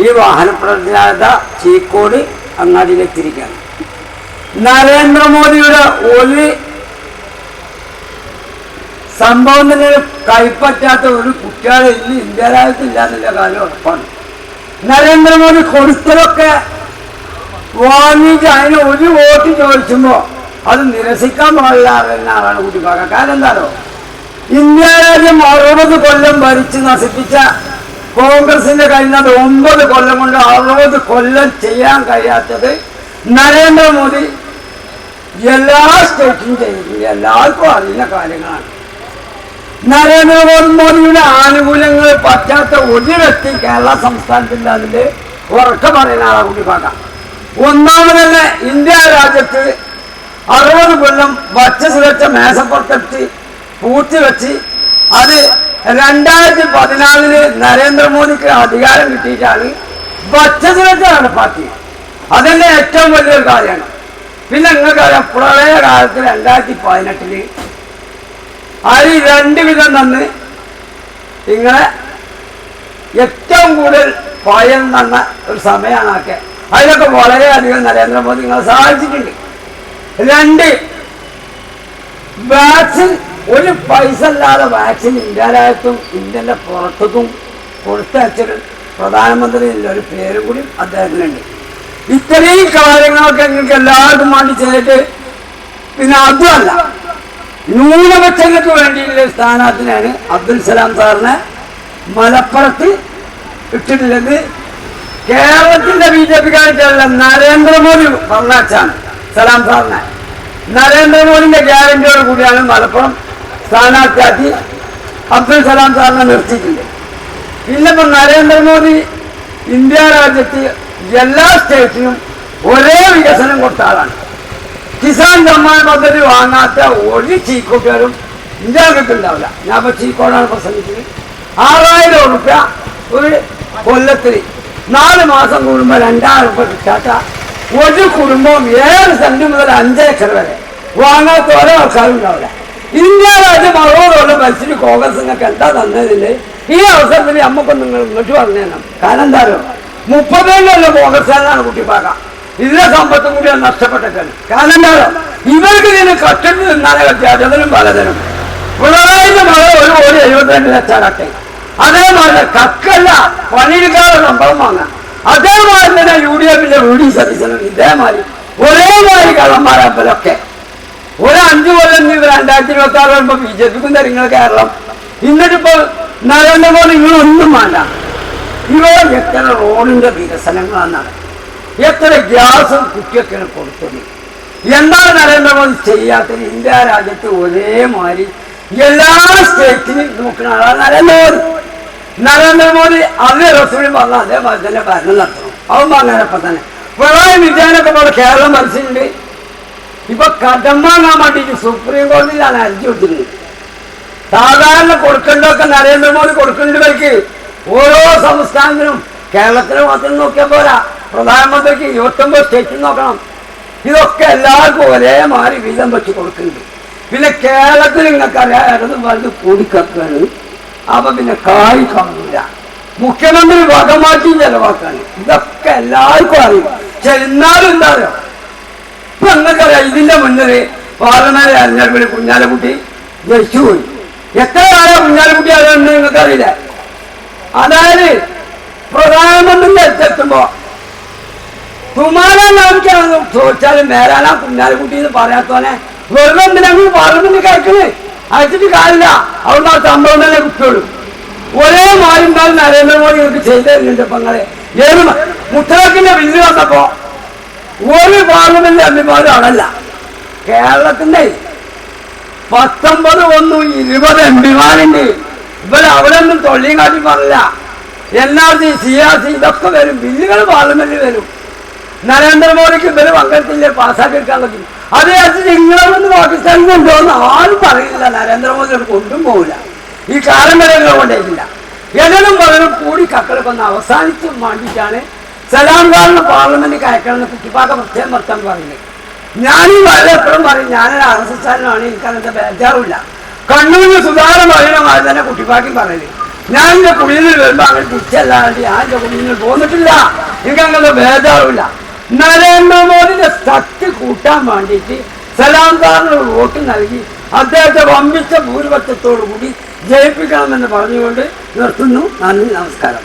ഈ വാഹന പ്രതിജാഥ ചീക്കോട് അങ്ങാടിയിലെത്തിയിരിക്കുകയാണ്. നരേന്ദ്രമോദിയുടെ ഒരു സംഭവം തന്നെ കൈപ്പറ്റാത്ത ഒരു കുട്ടികളെ ഇന്ന് ഇന്ത്യ രാജ്യത്തില്ല എന്നുള്ള കാര്യം ഉറപ്പാണ്. നരേന്ദ്രമോദി കൊടുത്തതൊക്കെ വാങ്ങിച്ച് അതിന് ഒരു വോട്ട് ചോദിച്ചുമ്പോൾ അത് നിരസിക്കാൻ പാടില്ല എന്നാണ് കുട്ടിപ്പാക്ക. കാരണം എന്താണോ? ഇന്ത്യ രാജ്യം അറുപത് കൊല്ലം ഭരിച്ച് നശിപ്പിച്ച കോൺഗ്രസിന്റെ കഴിഞ്ഞത് ഒമ്പത് കൊല്ലം കൊണ്ട് അറുപത് കൊല്ലം ചെയ്യാൻ കഴിയാത്തത് നരേന്ദ്രമോദി എല്ലാ സ്റ്റേറ്റും ചെയ്തു. എല്ലാവർക്കും അറിയുന്ന കാര്യങ്ങളാണ്. നരേന്ദ്രമോദി മോദിയുടെ ആനുകൂല്യങ്ങൾ പറ്റാത്ത ഒരു വ്യക്തി കേരള സംസ്ഥാനത്തിന്റെ അതിന്റെ ഉറക്കം പറയുന്ന ആളെ കൂടി പാക്കാം ഒന്നാമതന്നെ ഇന്ത്യ രാജ്യത്ത് അറുപത് കൊല്ലം ഭക്ഷ്യസുരക്ഷ മേശപ്പുറത്തെത്തി പൂർത്തിവെച്ച് അത് രണ്ടായിരത്തി പതിനാലിൽ നരേന്ദ്രമോദിക്ക് അധികാരം കിട്ടിയിട്ടാണ് ഭക്ഷ്യസുരക്ഷ നടപ്പാക്കിയത് അതന്നെ ഏറ്റവും വലിയൊരു കാര്യമാണ്. പിന്നെ നിങ്ങൾക്കറിയാം പ്രളയ കാലത്ത് രണ്ടായിരത്തി പതിനെട്ടിൽ അരി രണ്ട് വിധം തന്ന് ഇങ്ങനെ ഏറ്റവും കൂടുതൽ പയം തന്ന ഒരു സമയമാണ് ഒക്കെ അതിലൊക്കെ വളരെയധികം നരേന്ദ്രമോദി നിങ്ങളെ സഹായിച്ചിട്ടുണ്ട്. രണ്ട് വാക്സിൻ ഒരു പൈസ അല്ലാതെ വാക്സിൻ ഇന്ത്യയിലായിട്ടും ഇന്ത്യന്റെ പുറത്തും കൊടുത്തയച്ചൊരു പ്രധാനമന്ത്രി ഒരു പേരും കൂടി അദ്ദേഹത്തിനുണ്ട്. ഇത്രയും കാര്യങ്ങളൊക്കെ നിങ്ങൾക്ക് എല്ലാവർക്കും വേണ്ടി ചെയ്തിട്ട് പിന്നെ അതുമല്ല ന്യൂനപക്ഷങ്ങൾക്ക് വേണ്ടിയിട്ടുള്ള സ്ഥാനാർത്ഥിനാണ് അബ്ദുൽ സലാം സാറിനെ മലപ്പുറത്ത് ഇട്ടിട്ടുള്ളത്. കേരളത്തിന്റെ ബി ജെ പിക്കാരായിട്ടുള്ള നരേന്ദ്രമോദി പറഞ്ഞാച്ചാണ് സലാം സാറിനെ. നരേന്ദ്രമോദിന്റെ ഗ്യാരണ്ടിയോട് കൂടിയാണ് മലപ്പുറം സ്ഥാനാർത്ഥിയാക്കി അബ്ദുൽ സലാം സാറിനെ നിർത്തിയിട്ടുണ്ട് ഇപ്പം നരേന്ദ്രമോദി ഇന്ത്യ രാജ്യത്ത് എല്ലാ സ്റ്റേറ്റിനും ഒരേ വികസനം കൊടുത്ത ആളാണ്. കിസാൻ സമ്മാൻ പദ്ധതി വാങ്ങാത്ത ഒരു ചീക്കോട്ടുകാരും ഇന്ത്യ ഉണ്ടാവില്ല. ഞാൻ ഇപ്പൊ ചീക്കോടാണ് പ്രസംഗിച്ചത് ആറായിരം ഉറുപ്പ്യ ഒരു കൊല്ലത്തിൽ നാല് മാസം കൂടുമ്പോൾ രണ്ടായിരം ഉറുപ്പ്യ കിട്ടാത്ത ഒരു കുടുംബം ഏഴ് സെന്റ് മുതൽ അഞ്ചേക്കർ വരെ വാങ്ങാത്ത ഓരോ ആൾക്കാരും ഉണ്ടാവില്ല. ഇന്ത്യ രാജ്യം അറുപതോളം മത്സരി കോൺഗ്രസ് നിങ്ങൾക്ക് എന്താ തന്നതിൽ? ഈ അവസരത്തിൽ നമുക്കൊന്ന് നിങ്ങൾ ഇങ്ങോട്ട് പറഞ്ഞു കാരണം എന്താണോ അറിയോ? മുപ്പത്തേഴിലുള്ള കോൺഗ്രസ്സുകാരനാണ് കുട്ടിപ്പാക്ക ഇതിലെ സമ്പത്തും കൂടി നഷ്ടപ്പെട്ടിട്ടാണ്. കാരണം എന്താണോ ഇവർക്ക് ഇതിന് കഷ്ടത്തിൽ നിന്നാലേ കട്ടിയാട്ടതിനും പലതരം. പിണറായിന്റെ മഴ ഒരു കോടി എഴുപത്തിരണ്ട് ലക്ഷം കട്ടെ അതേമാതിരി കക്കല്ല പണിയെടുക്കാതെ ശമ്പളം വാങ്ങാം. അതേമാതിരി തന്നെ യു ഡി എഫിന്റെ വീഡിയോ സതീശനും ഇതേമാതിരി ഒരേമാതിരി കള്ളന്മാരപ്പലൊക്കെ അഞ്ചു കൊല്ലം നീ രണ്ടായിരത്തി ഇരുപത്തി ആറ് വരുമ്പോ ബി ജെ പിക്കും തരും നിങ്ങൾ കേരളം. എന്നിട്ടിപ്പോ നരേന്ദ്രമോദി നിങ്ങളൊന്നും വേണ്ട. ഇവിടെ എത്ര റോഡിന്റെ വികസനങ്ങളാണ് എത്ര ഗ്യാസും കുറ്റിയൊക്കെയാണ് കൊടുത്തത്. എന്താണ് നരേന്ദ്രമോദി ചെയ്യാത്തത്? ഇന്ത്യ രാജ്യത്ത് ഒരേമാതിരി എല്ലാ സ്റ്റേറ്റിനും നോക്കുന്ന ആളാണ് നരേന്ദ്രമോദി. നരേന്ദ്രമോദി അതേ റസൂലും പറഞ്ഞ അതേപോലെ തന്നെ ഭരണം നടത്തണം. അവൻ പറഞ്ഞപ്പോ തന്നെ. പിണറായി വിജയനൊക്കെ പോലെ കേരളം മനസ്സിലുണ്ട് ഇപ്പൊ കടം വാങ്ങാൻ വേണ്ടിയിട്ട് സുപ്രീം കോടതിയിലാണ് അരിച്ചു കൊടുത്തിരുന്നത്. സാധാരണ കൊടുക്കേണ്ടതൊക്കെ നരേന്ദ്രമോദി കൊടുക്കേണ്ടവർക്ക് ഓരോ സംസ്ഥാനത്തിനും കേരളത്തിന് മാത്രം നോക്കിയാൽ പോരാ. പ്രധാനമന്ത്രിക്ക് ഇരുപത്തൊമ്പത് സ്റ്റേറ്റിൽ നോക്കണം. ഇതൊക്കെ എല്ലാവർക്കും ഒരേ മാറി വീതം വെച്ച് കൊടുക്കുന്നുണ്ട്. പിന്നെ കേരളത്തിൽ നിങ്ങൾക്കറിയാം ഇടതും വലുത് കൂടിക്കക്കാണ് അപ്പൊ പിന്നെ കായ് കാണില്ല മുഖ്യമന്ത്രി വകമാറ്റി ചെലവാക്കാണ്. ഇതൊക്കെ എല്ലാവർക്കും അറിയും. ചെന്നാലും എന്താ അറിയാം? ഇപ്പൊ നിങ്ങൾക്കറിയാം ഇതിന്റെ മുന്നിൽ പാർലമെന്റ് തെരഞ്ഞെടുപ്പിൽ കുഞ്ഞാലക്കുട്ടി ജയിച്ചു പോയി. എത്ര കാലം കുഞ്ഞാലക്കുട്ടി അതെന്ന് നിങ്ങൾക്കറിയില്ല. അതായത് പ്രധാനമന്ത്രി അടുത്തെത്തുമ്പോ നാമിക്കാണെന്ന് ചോദിച്ചാലും മേലാനാ കുഞ്ഞാലക്കുട്ടി എന്ന് പറയാത്തോനെ വെറുതെ എന്തിനാണ് പാർലമെന്റ് കേൾക്കുന്നത് അയച്ചിട്ട് കാര്യമില്ല. അവിടെ ആ സംഭവം തന്നെ കുട്ടിയോളൂ ഒരേ മാലിന്താൽ നരേന്ദ്രമോദി ഇവർക്ക് ചെയ്തു തരുന്നുണ്ട് പങ്ങളെ ഏത് മുത്തലാഖിന്റെ ബില്ല് വന്നപ്പോ ഒരു പാർലമെന്റ് എംപിമാരും അതല്ല കേരളത്തിന്റെ പത്തൊമ്പത് ഒന്നും ഇരുപത് എംപിമാരുണ്ട് ഇവർ അവിടെ ഒന്നും തൊള്ളിയും കാട്ടി പറഞ്ഞില്ല N R C C R C ഇതൊക്കെ വരും. ബില്ലുകൾ പാർലമെന്റിൽ വരും. നരേന്ദ്രമോദിക്ക് ഇവർ പങ്കെടുത്തില്ലേ? പാസ്സാക്കിയെടുക്കാൻ അത് വിചാരിച്ചിട്ട് ഇങ്ങളൊന്നും പാകിസ്ഥാനിൽ ഉണ്ടോന്ന് ആരും പറയില്ല. നരേന്ദ്രമോദി കൊണ്ടും പോകില്ല ഈ കാലം വരെ കൊണ്ടേക്കില്ല എല്ലാം പറഞ്ഞു കൂടി കക്കളൊക്കെ ഒന്ന് അവസാനിച്ചു വേണ്ടിയിട്ടാണ് സലാം ഖാനിന് പാർലമെന്റിൽ കയക്കണം കുട്ടിപ്പാക്ക പ്രത്യേകം വർത്താൻ പറയുന്നത് ഞാനീ വളരെ എപ്പോഴും പറയും ഞാനൊരു ആർ എസ് എസ് ആണ് എനിക്കതിന്റെ ബേജാറില്ല കണ്ണൂരിന് സുധാകരൻ പറയുന്ന മാതിരി തന്നെ കുട്ടിപ്പാക്കി പറയൽ. ഞാൻ എന്റെ കുടിയിൽ വരുമ്പോ അങ്ങനെ തിരിച്ചല്ലാണ്ട് ഞാൻ എന്റെ കുടിയിൽ പോന്നിട്ടില്ല. എനിക്ക് അങ്ങനെ ബേജാറില്ല നരേന്ദ്രമോദിന്റെ ശക്തി കൂട്ടാൻ വേണ്ടിയിട്ട് സലാം സാറിന് വോട്ട് നൽകി അദ്ദേഹത്തെ വമ്പിച്ച ഭൂരിപക്ഷത്തോടു കൂടി ജയിപ്പിക്കണമെന്ന് പറഞ്ഞുകൊണ്ട് നിർത്തുന്നു. നന്ദി നമസ്കാരം.